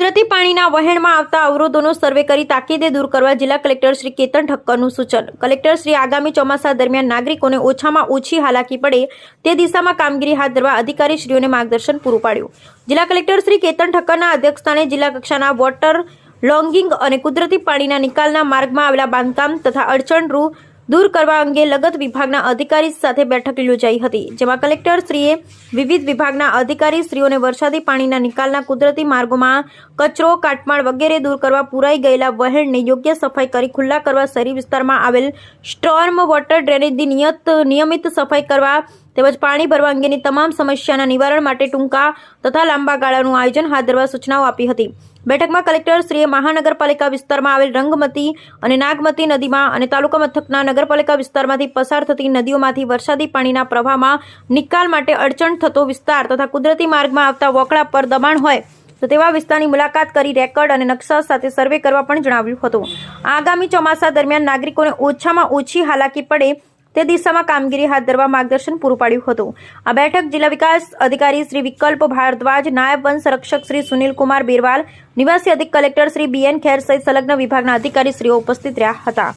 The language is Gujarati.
કુદરતી પાણીના વહેણમાં આવતા અવરોધોનો સર્વે કરી તાકીદે દૂર કરવા જિલ્લા કલેક્ટર શ્રી કેતન ઠક્કરનું સૂચન. કલેક્ટર શ્રી, આગામી ચોમાસા દરમિયાન નાગરિકોને ઓછામાં ઓછી હાલાકી પડે તે દિશામાં કામગીરી હાથ ધરવા અધિકારીશ્રીઓને માર્ગદર્શન પૂરું પાડ્યું. જિલ્લા કલેક્ટર શ્રી કેતન ઠક્કરના અધ્યક્ષસ્થાને જિલ્લા કક્ષાના વોટર લોંગિંગ અને કુદરતી પાણીના નિકાલના માર્ગમાં આવેલા બાંધકામ તથા અડચણરૂ દૂર કરવા અંગે લગત વિભાગના અધિકારી સાથે બેઠક યોજાઈ હતી, જેમાં કલેક્ટર શ્રીએ વિવિધ વિભાગના અધિકારીશ્રીઓને વરસાદી પાણીના નિકાલના કુદરતી માર્ગોમાં કચરો, કાટમાળ વગેરે દૂર કરવા પુરાઈ ગયેલા વહેણને યોગ્ય સફાઈ કરી ખુલ્લા કરવા શહેરી વિસ્તારમાં આવેલ સ્ટોર્મ વોટર ડ્રેનેજની નિયત નિયમિત સફાઈ કરવા તેમજ પાણી ભરવા અંગેની તમામ સમસ્યાના નિવારણ માટે ટૂંકા તથા લાંબા ગાળાનું આયોજન હાથ ધરવા સૂચનાઓ આપી હતી. બેઠકમાં કલેક્ટર શ્રીએ મહાનગરપાલિકા વિસ્તારમાં આવેલ રંગમતી અને નાગમતી નદીમાં અને તાલુકા મથકના નગરપાલિકા વિસ્તારમાંથી પસાર થતી નદીઓમાંથી વરસાદી પાણીના પ્રવાહમાં નિકાલ માટે અડચણ થતો વિસ્તાર તથા કુદરતી માર્ગમાં આવતા વોકળા પર દબાણ હોય તો તેવા વિસ્તારની મુલાકાત કરી રેકર્ડ અને નકશા સાથે સર્વે કરવા પણ જણાવ્યું હતું. આગામી ચોમાસા દરમિયાન નાગરિકોને ઓછામાં ઓછી હાલાકી પડે તે દિશામાં કામગીરી હાથ ધરવા માર્ગદર્શન પૂરું પાડ્યું હતું. આ બેઠક જિલ્લા વિકાસ અધિકારી શ્રી વિકલ્પ ભારદ્વાજ, નાયબ વન સંરક્ષક શ્રી સુનિલ કુમાર બિરવાલ, નિવાસી અધિક કલેક્ટર શ્રી બીએન ખેર સહિત સંલગ્ન વિભાગના અધિકારી શ્રીઓ ઉપસ્થિત રહ્યા હતા.